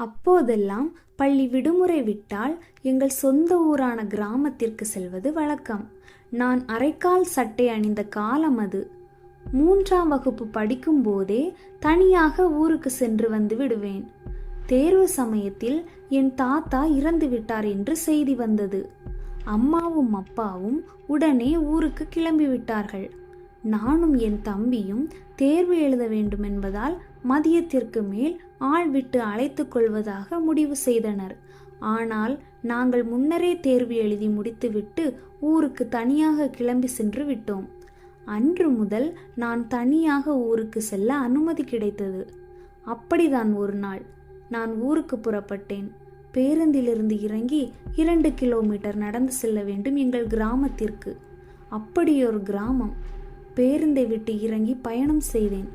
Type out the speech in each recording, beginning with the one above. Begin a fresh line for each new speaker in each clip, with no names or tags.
அப்போதெல்லாம் பள்ளி விடுமுறை விட்டால் எங்கள் சொந்த ஊரான கிராமத்திற்கு செல்வது வழக்கம். நான் அரைக்கால் சட்டை அணிந்த காலம் அது. மூன்றாம் வகுப்பு படிக்கும் போதே தனியாக ஊருக்கு சென்று வந்து விடுவேன். தேர்வு சமயத்தில் என் தாத்தா இறந்து விட்டார் என்று செய்தி வந்தது. அம்மாவும் அப்பாவும் உடனே ஊருக்கு கிளம்பி விட்டார்கள். நானும் என் தம்பியும் தேர்வு எழுத வேண்டும் என்பதால் மதியத்திற்கு மேல் ஆள் விட்டு அழைத்து கொள்வதாக முடிவு செய்தனர். ஆனால் நாங்கள் முன்னரே தேர்வு எழுதி முடித்துவிட்டு ஊருக்கு தனியாக கிளம்பி சென்று விட்டோம். அன்று முதல் நான் தனியாக ஊருக்கு செல்ல அனுமதி கிடைத்தது. அப்படிதான் ஒரு நாள். நான் ஊருக்கு புறப்பட்டேன். பேருந்திலிருந்து இறங்கி இரண்டு கிலோமீட்டர் நடந்து செல்ல வேண்டும் எங்கள் கிராமத்திற்கு. அப்படியொரு கிராமம். பேருந்தை விட்டு இறங்கி பயணம் செய்தேன்.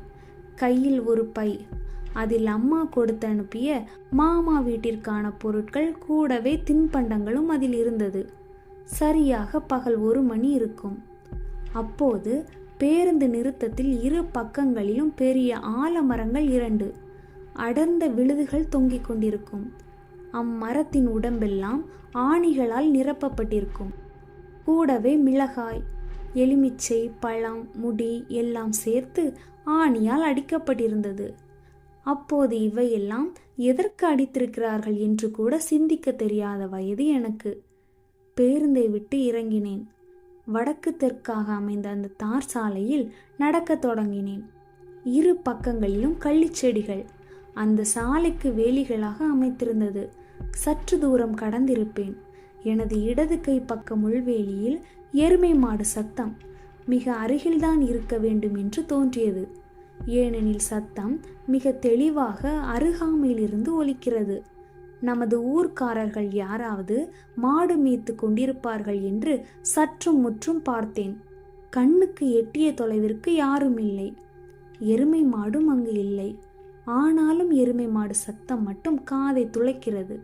கையில் ஒரு பை. அதில் அம்மா கொடுத்து அனுப்பிய மாமா வீட்டிற்கான பொருட்கள் கூடவே தின்பண்டங்களும் அதில் இருந்தது. சரியாக பகல் ஒரு மணி இருக்கும். அப்போது பேருந்து நிறுத்தத்தில் இரு பக்கங்களிலும் பெரிய ஆலமரங்கள் இரண்டு. அடர்ந்த விழுதுகள் தொங்கிக் கொண்டிருக்கும். அம்மரத்தின் உடம்பெல்லாம் ஆணிகளால் நிரப்பப்பட்டிருக்கும். கூடவே மிளகாய் எலுமிச்சை பழம் முடி எல்லாம் சேர்த்து ஆணியால் அடிக்கப்பட்டிருந்தது. அப்போது இவையெல்லாம் எதற்கு அடித்திருக்கிறார்கள் என்று கூட சிந்திக்க தெரியாத வயது எனக்கு. பேருந்தை விட்டு இறங்கினேன். வடக்கு தெற்காக அமைந்த அந்த தார் சாலையில் நடக்கத் தொடங்கினேன். இரு பக்கங்களிலும் கள்ளிச்செடிகள் அந்த சாலைக்கு வேலிகளாக அமைத்திருந்தது. சற்று தூரம் கடந்திருப்பேன். எனது இடது கை பக்க முள்வேலியில் எருமை மாடு சத்தம். மிக அருகில்தான் இருக்க வேண்டும் என்று தோன்றியது. ஏனெனில் சத்தம் மிக தெளிவாக அருகாமையிலிருந்து ஒலிக்கிறது. நமது ஊர்க்காரர்கள் யாராவது மாடு மீத்து கொண்டிருப்பார்கள் என்று சற்றும் முற்றும் பார்த்தேன். கண்ணுக்கு எட்டிய தொலைவிற்கு யாரும் இல்லை. எருமை மாடும் அங்கு இல்லை. ஆனாலும் எருமை மாடு சத்தம் மட்டும் காதை துளைக்கிறது.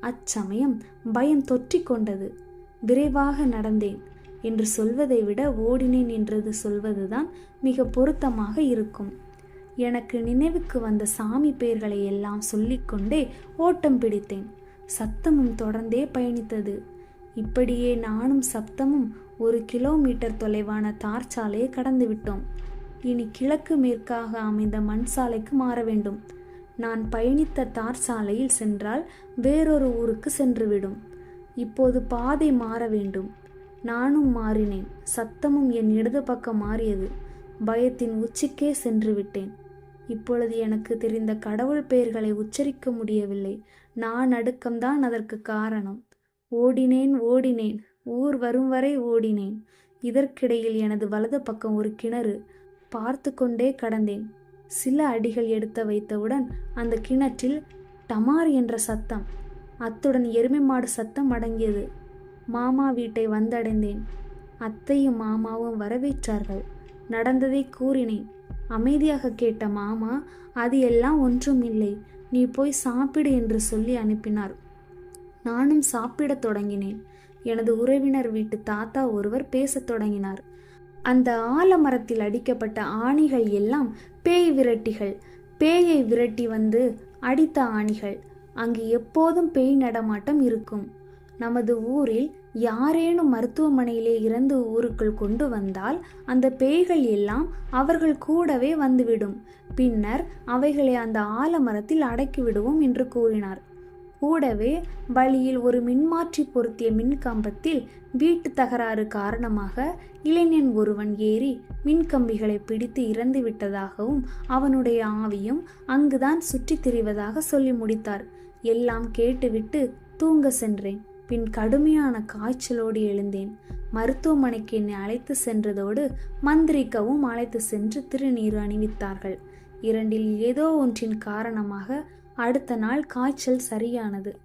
அச்சமயம் பயம் தொற்றிக் கொண்டது விரைவாக நடந்தேன் என்று சொல்வதை விட ஓடினேன் என்றது சொல்வதுதான் மிக பொருத்தமாக இருக்கும். எனக்கு நினைவுக்கு வந்த சாமி பெயர்களை எல்லாம் சொல்லிக்கொண்டே ஓட்டம் பிடித்தேன். சத்தமும் தொடர்ந்தே பயணித்தது. இப்படியே நானும் சப்தமும் ஒரு கிலோமீட்டர் தொலைவான தார் சாலையை கடந்துவிட்டோம். இனி கிழக்கு மேற்காக அமைந்த மண் சாலைக்கு மாற வேண்டும். நான் பயணித்த தார் சாலையில் சென்றால் வேறொரு ஊருக்கு சென்றுவிடும். இப்போது பாதை மாற வேண்டும். நானும் மாறினேன். சத்தமும் என் இடது பக்கம் மாறியது. பயத்தின் உச்சிக்கே சென்று விட்டேன் இப்பொழுது எனக்கு தெரிந்த கடவுள் பெயர்களை உச்சரிக்க முடியவில்லை. நான் அடுக்கம்தான் அதற்கு காரணம். ஓடினேன் ஓடினேன். ஊர் வரும் வரை ஓடினேன். இதற்கிடையில் எனது வலது பக்கம் ஒரு கிணறு. பார்த்து கொண்டே கடந்தேன். சில அடிகள் எடுத்து வைத்தவுடன் அந்த கிணற்றில் டமார் என்ற சத்தம் அத்துடன் எருமை மாடு சத்தம் அடங்கியது. மாமா வீட்டை வந்தடைந்தேன். அத்தையும் மாமாவும் வரவேற்றார்கள். நடந்ததை கூறினேன். அமைதியாக கேட்ட மாமா அது எல்லாம் ஒன்றும் இல்லை. நீ போய் சாப்பிடு என்று சொல்லி அனுப்பினார். நானும் சாப்பிடத் தொடங்கினேன். எனது உறவினர் வீட்டு தாத்தா ஒருவர் பேசத் தொடங்கினார். அந்த ஆலமரத்தில் அடிக்கப்பட்ட ஆணிகள் எல்லாம் பேய் விரட்டிகள். பேயை விரட்டி வந்து அடித்த ஆணிகள். அங்கு எப்போதும் பேய் நடமாட்டம் இருக்கும். நமது ஊரில் யாரேனும் மருத்துவமனையிலே இறந்து ஊருக்குள் கொண்டு வந்தால் அந்த பேய்கள் எல்லாம் அவர்கள் கூடவே வந்துவிடும். பின்னர் அவைகளை அந்த ஆலமரத்தில் அடக்கி விடுவோம் என்று கூறினார். கூடவே வழியில் ஒரு மின்மாற்றி பொருத்திய மின்கம்பத்தில் வீட்டு தகராறு காரணமாக இளைஞன் ஒருவன் ஏறி மின்கம்பிகளை பிடித்து இறந்து விட்டதாகவும் அவனுடைய ஆவியும் அங்குதான் சுற்றித் திரிவதாக சொல்லி முடித்தார். எல்லாம் கேட்டுவிட்டு தூங்க சென்றேன். பின் கடுமையான காய்ச்சலோடு எழுந்தேன். மருத்துவமனைக்கு என்னை அழைத்து சென்றதோடு மந்திரிக்கவும் அழைத்து சென்று திருநீர் அணிவித்தார்கள். இரண்டில் ஏதோ ஒன்றின் காரணமாக அடுத்த நாள் காய்ச்சல் சரியானது.